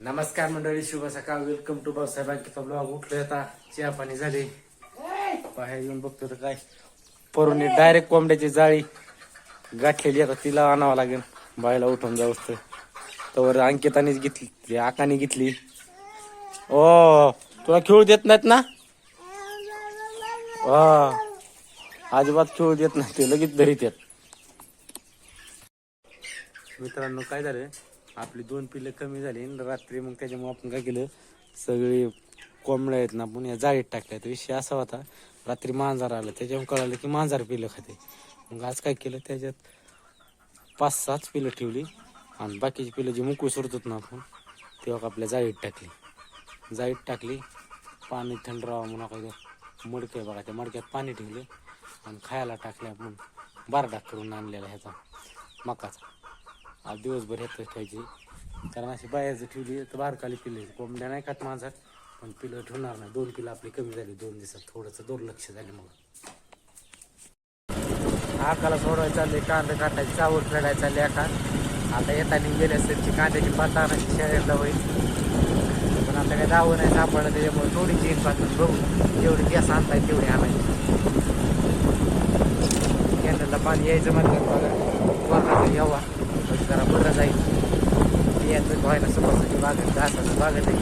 नमस्कार मंडळी शुभ सकाळ. वेलकम टू बाबासाहेबांचा ब्लॉग उठलोय आता. चहा पाणी झाले. बाहेर येऊन बघतो तर काय. परून डायरेक्ट कोंबड्याची जाळी गाठलेली आता तिला आणावं लागेल. बायला उठून जाऊस तर तर अंकितानेच घेतली. ती आकाने घेतली. ओ तुला खेळू देत नाहीत ना? अजिबात खेळू देत नाही. ते लगेच धरीत येत. मित्रांनो काय झालं? आपली दोन पिल्लं कमी झाली आणि रात्री मग त्याच्यामुळे आपण काय केलं सगळे कोंबड्या आहेत ना आपण या जाळीत टाकल्या. तर विषय असा होता रात्री मांजार आलं त्याच्यामुळे कळालं की मांजार पिलं खाते. मग आज काय केलं त्याच्यात पाच सहाच पिलं ठेवली आणि बाकीची पिलं जी मुकू सोडतात ना आपण तेव्हा आपल्या जाळीत टाकली. जाळीत टाकली पाणी थंड राहावं म्हणून काय मडके बघा त्या मडक्यात पाणी ठेवले आणि खायला टाकले आपण बारडाक करून आणलेला ह्याचा मकाचा. आज दिवसभर ह्यातच ठेवायची. कारण अशी बायाचं ठेवली तर बारकाली पिल्ले. कोंबड्या नाही खात माझा. पण पिलं ठेवणार नाही. दोन पिलं आपली कमी झाली दोन दिवसात. थोडंसं दुर्लक्ष झाले मग आकाला सोडवायचं चालले कांदा काटायची चावड फेडायला चालले आका आता येताना गेले असतील कांद्याची पात आणायची होईल. पण आता काय दावं नाही सापडलं त्याच्यामुळे थोडी चेन पाठवून बघू. जेवढी गॅस आणताय तेवढी आणायची. कॅनलला पाणी यायचं म्हटलं बघा. वरणाचं यावा. पण जरा बरं जाईल. बियाचं व्हायला समोरसाठी बागत घासाचं बागत आहे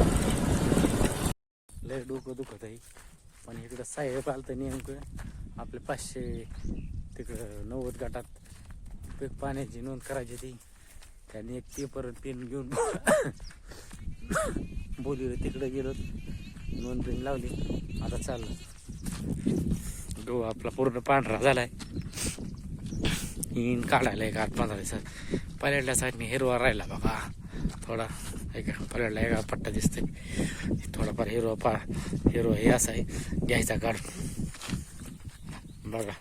लय डोकं दुखत आहे. पण इकडं साहेब आलं तर नेमकं. आपले पाचशे तिकडं नव्वद गटात पीक पाण्याची नोंद करायची ती त्यांनी एक पेपर पेन घेऊन बोलवलं तिकडं गेलो. नोंद पेन लावली. आता चाललं. डो आपला पूर्ण पांढरा झालाय. इन काढायला एक आठ पंधरा दिवसात पल्याडल्या साईडने हिरवा राहिला बघा. थोडा एक पल्याडला एक पट्टा दिसतोय. थोडाफार हिरवा पा हिरवा हे असा आहे. घ्यायचा काढ. बघा.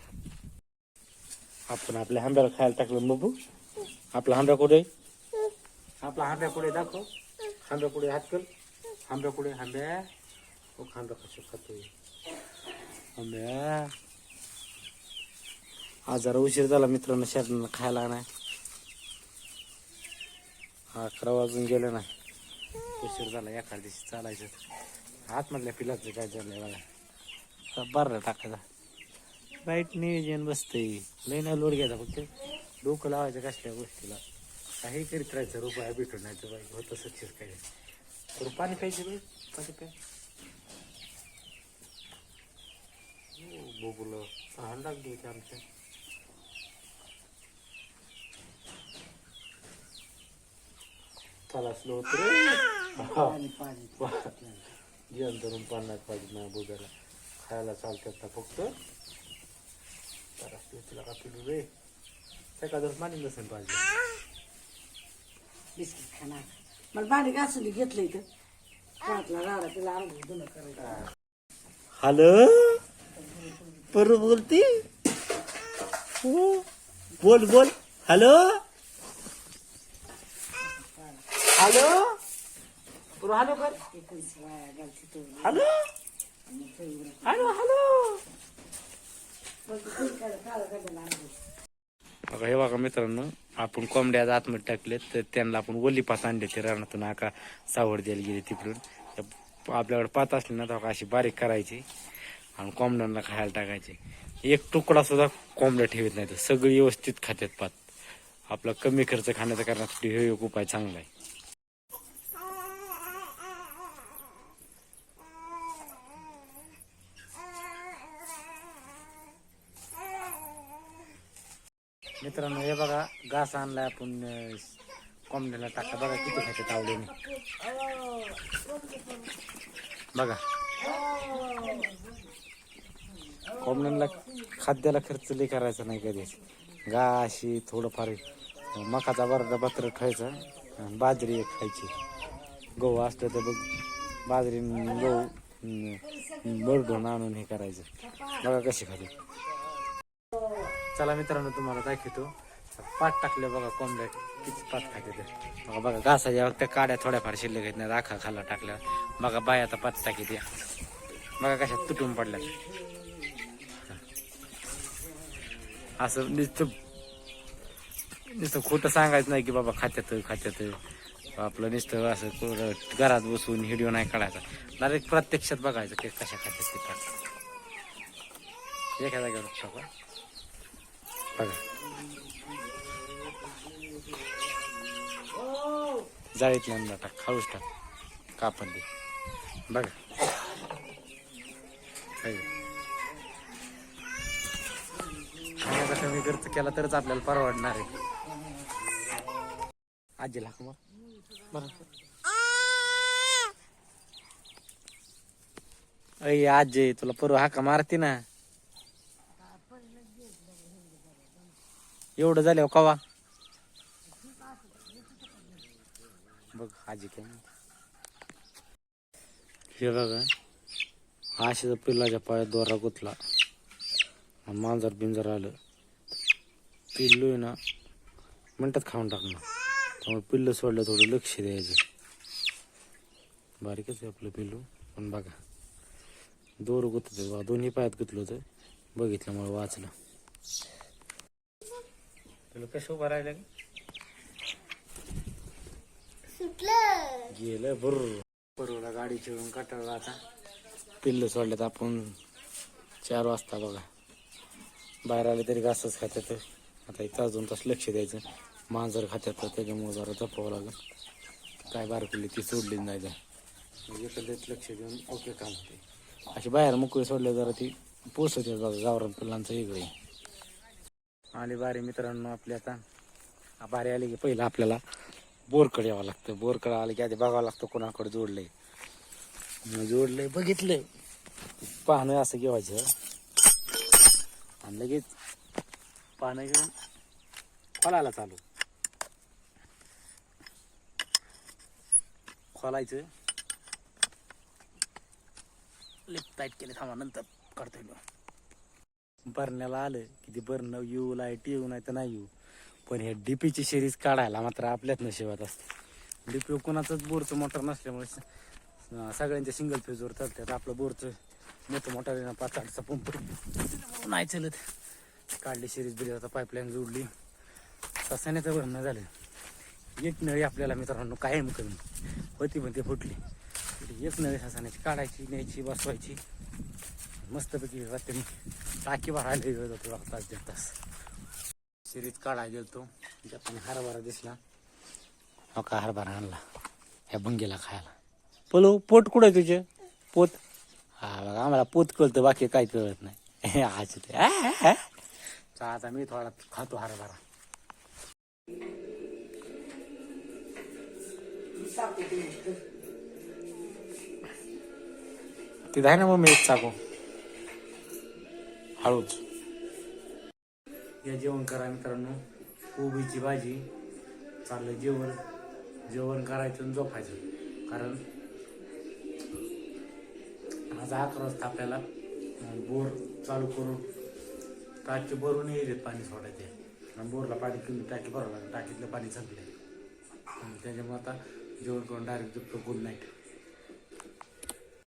आपण आपल्या आंब्याला खायला टाकलं बघू. आपला आंब्या कुठे आपला आंब्या कुठे दाखव. आंब्या कुठे हात कर. आंब्या कुठे आंब्या ओ कसं खातोय? आंब्या आज जरा उशीर झाला मित्रांनो शेतांना खायला नाही अकरा वाजून गेलं ना. उशीर झाला एखाद्या दिवशी चालायचं आतमधल्या पिलाचं काय झालंय बघा. बरं टाकायचा. राईट नियोजन बसतंय. लय नाही लोड घ्यायचा फक्त. डोकं लावायचं कसल्या गोष्टीला. काही करीत राहायचं रुपया भेटून नाही तर बाई होतं सक्सेस काय तर पाणी प्यायचं बाई पाणी प्या. हो, बोबुलं. सहा लाख द्यायचे आमच्या. होत रे जेवण धरून पाण्यात पाहिजे नाही बोगायला खायला चालतात ना फक्त तर तुला का पिलू रे जर पाणी नसेल पाहिजे बिस्किट खाणार मला भांडी घासून घेतलं इथं कातला राडा तिला आंघोळ धुणं करायचं हॅलो पर बोलती हो. बोल बोल हॅलो हॅलो? बरं हॅलो कर. हॅलो? Hello hello? बघा हे बघा मित्रांनो आपण कोंबड्या आज आतमध्ये टाकलेत तर त्यांना आपण ओली पात आणले ते रानातून आका सावड द्यायला गेली तिकडून. तर आपल्याकडे पात असली ना तर अशी बारीक करायची आणि कोंबड्यांना खायला टाकायचे. एक तुकडा सुद्धा कोंबड्या ठेवत नाही तर सगळी व्यवस्थित खात्यात पात. आपला कमी खर्च खाण्याचा करण्यासाठी हे एक उपाय चांगला आहे. मित्रांनो हे बघा घास आणलाय आपण कोंबड्याला टाका. बघा किती खाते आवडीने. बघा. कोंबड्यांना खाद्याला खर्च लई करायचा नाही कधीच गाशी थोडंफार मकाचा बरडा बत्र खायचा बाजरी एक खायची. गहू असलं तर बघ बाजरी गहू बरडून आणून हे करायचं. बघा कशी खाली चला मित्रांनो तुम्हाला दाखवतो. पाट टाकले बघा कोंबड्या किती पाट खाते ते. बघा बघा घासाच्या त्या काड्या थोड्याफार शिल्लक आहेत नाही राखा खाला टाकल्या बघा बाय आता पात टाकी द्या बघा कशा तुटून पडल्या असं नुसतं नुसतं खोटं सांगायचं नाही की बाबा खात्यात खात्यात. आपलं नुसतं असं घरात बसून व्हिडिओ नाही काढायचा. डायरेक्ट प्रत्यक्षात बघायचं की कशा खात्यात ते टाक एका जागेवर बघा जाळीत नाही टाक खाऊच टाक कापण दे बघा कमी खर्च केला तरच आपल्याला परवडणार आहे. आजी लाख मग बरं. अय आजी तुला परवा हाका मारते ना. एवढं झाल्यावर कवा? बघ आजी काय हे बघा आशीचा पिल्लाच्या पायात दोरा गुतला. आणि मांजर बिंजर आलं. पिल्लू आहे ना मिनटात खाऊन टाकणार त्यामुळे पिल्लं सोडलं थोडं लक्ष द्यायचं. बारीकच आहे आपलं पिल्लू. पण बघा दोर गुतत बघा दोन्ही पायात गुतलं होतं. बघितल्यामुळे वाचलं. पिल्लू कसं उभं राहिलं? गेलं बरोबर बरोबर गाडी चिडून कटाळला आता. पिल्लं सोडल्यात आपण. चार वाजता बघा. बाहेर आले तरी घासच खात्यात. आता इथं अजून तास लक्ष द्यायचं. मांजर खात्यात त्याच्यामुळे जरा जपावं लागेल. काय बार पिल्ली ती सोडलीच नाही एकंदरीत लक्ष देऊन ओके काम होते अशी बाहेर मोकळी सोडले जरा ती पोचते बघा गावरान पिल्लांचं वेगळे आले बारे मित्रांनो आपले आता. बारे आले की पहिलं आपल्याला बोरकडे यावं लागतं. बोरकडे आलं की आधी बघावं लागतं कोणाकडे जोडलंय. मग जोडलंय बघितलंय. पाहणं असं घेवायचं. आणि लगेच पानं घेऊन खोलायला चालू. खोलायचं. लिफ्ट टाईट केले थांबा नंतर. करता येईल बरण्याला आलं की ते बरणं येऊ लाइट येऊ नाही तर नाही येऊ. पण हे डीपीची सिरीज काढायला मात्र आपल्याच नशिबात असते. डीपी कोणाचंच बोरचं मोटर नसल्यामुळे सगळ्यांच्या सिंगल फेजवर चालतात. आपलं बोरचं मोठं मोठं आहे पाच आठचा पंप नाही चलत. काढली सिरीज बिरीज आता पाईपलाईन जोडली. ससाण्याचं भरणं झालं. एक नळी आपल्याला मित्रांनो कायम कमी होती पण ते फुटली. एक नळी ससाण्याची काढायची न्यायची बसवायची. मस्तपैकी रात्री टाकी भरायला जातो बघा तास दीड तास. सिरीज काढायला गेलतो. त्यात हरभरा दिसला. हो का हरभरा आणला? ह्या बंगेला खायला. पलो पोट कुठं तुझे? पोत? हा बघा आम्हाला पोत कळतं बाकी काही कळत नाही. आज ते आता मी थोडा खातो हरभरा. ते आहे ना मग मी एक चाकू. हळूच. या जेवण करा मित्रांनो. कोबीची भाजी चाललं जेवण. जेवण करायचं आणि झोपायचं. कारण आज अकरा वाजता आपल्याला बोर चालू करून टाकी भरून येईल पाणी सोडायचे. आणि बोरला पाणी कमी टाकी भरावं लागेल टाकीतलं पाणी संपलं त्याच्यामुळे आता जेवण करून डायरेक्ट झोपतो. Good night